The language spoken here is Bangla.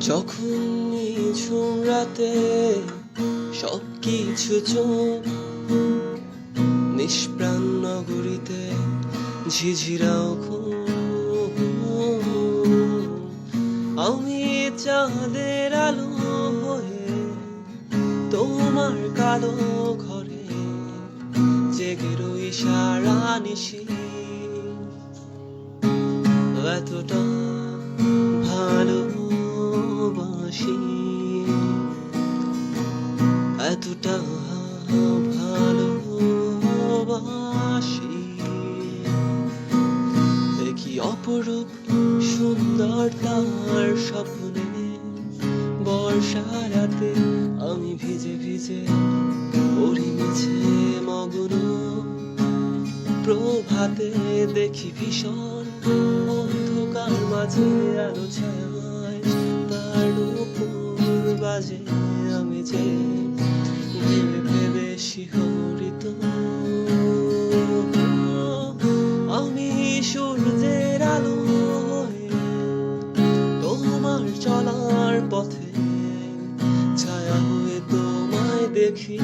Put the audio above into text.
যখন নিঝুম রাতে সব কিছু চোখ নিষ্প্রাণ নগরীতে ঝিঝিরাও। আমি চাঁদের আলো হয়ে তোমার কালো ঘরে জেগে রই সারা নিশি এতটা ভালোবাসি। এতটা ভালোবাসি। দেখি অপরূপ সুন্দর তার স্বপ্নে বর্ষা রাতে আমি ভিজে ভিজে মিছে মগ্ন প্রভাতে দেখি ভীষণ মাঝে আলো ছায়, তার উপর বাজে আমি যে ভেবে ভেবে শিহরিত আমি সূর্যের আলো তোমার চলার পথে ছায়া হয়ে তোমায় দেখি।